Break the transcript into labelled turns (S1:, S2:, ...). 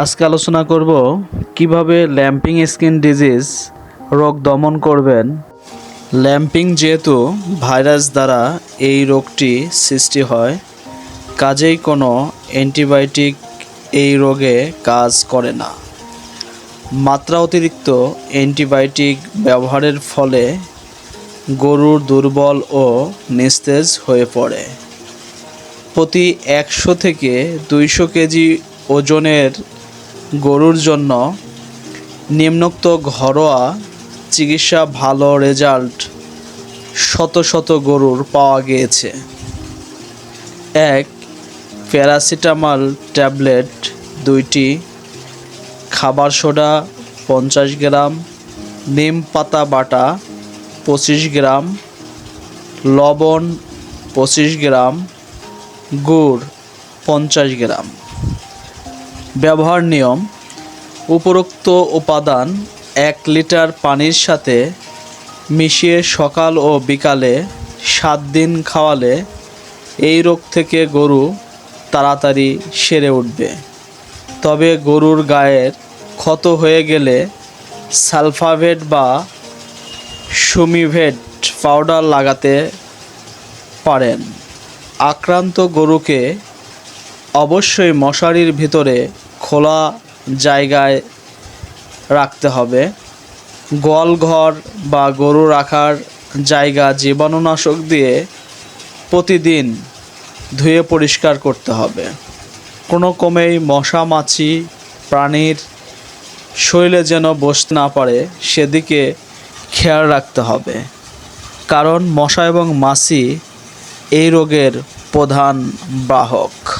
S1: আজকে আলোচনা করব কীভাবে ল্যাম্পিং স্কিন ডিজিজ রোগ দমন করবেন। ল্যাম্পিং যেহেতু ভাইরাস দ্বারা এই রোগটি সৃষ্টি হয়, কাজেই কোনো অ্যান্টিবায়োটিক এই রোগে কাজ করে না। মাত্রা অতিরিক্ত অ্যান্টিবায়োটিক ব্যবহারের ফলে গরুর দুর্বল ও নিস্তেজ হয়ে পড়ে। প্রতি একশো থেকে দুইশো কেজি ওজনের গরুর জন্য নিম্নোক্ত ঘরোয়া চিকিৎসা ভালো রেজাল্ট শত শত গরুর পাওয়া গিয়েছে। এক, প্যারাসিটামল ট্যাবলেট দুইটি, খাবার সোডা পঞ্চাশ গ্রাম, নিম পাতা বাটা পঁচিশ গ্রাম, লবণ পঁচিশ গ্রাম, গুড় পঞ্চাশ গ্রাম। ব্যবহার নিয়ম, উপরোক্ত উপাদান এক লিটার পানির সাথে মিশিয়ে সকাল ও বিকালে সাত দিন খাওয়ালে এই রোগ থেকে গরু তাড়াতাড়ি সেরে উঠবে। তবে গরুর গায়ের ক্ষত হয়ে গেলে সালফাভেট বা সুমিভেট পাউডার লাগাতে পারেন। আক্রান্ত গরুকে অবশ্যই মশারির ভিতরে খোলা জায়গায় রাখতে হবে। গোয়ালঘর বা গরু রাখার জায়গা জীবাণুনাশক দিয়ে প্রতিদিন ধুয়ে পরিষ্কার করতে হবে। কোনো ক্রমেই মশা, মাছি, প্রাণীর শরীরে যেন বসতে না পারে, সেদিকে খেয়াল রাখতে হবে। কারণ মশা এবং মাছি এই রোগের প্রধান বাহক।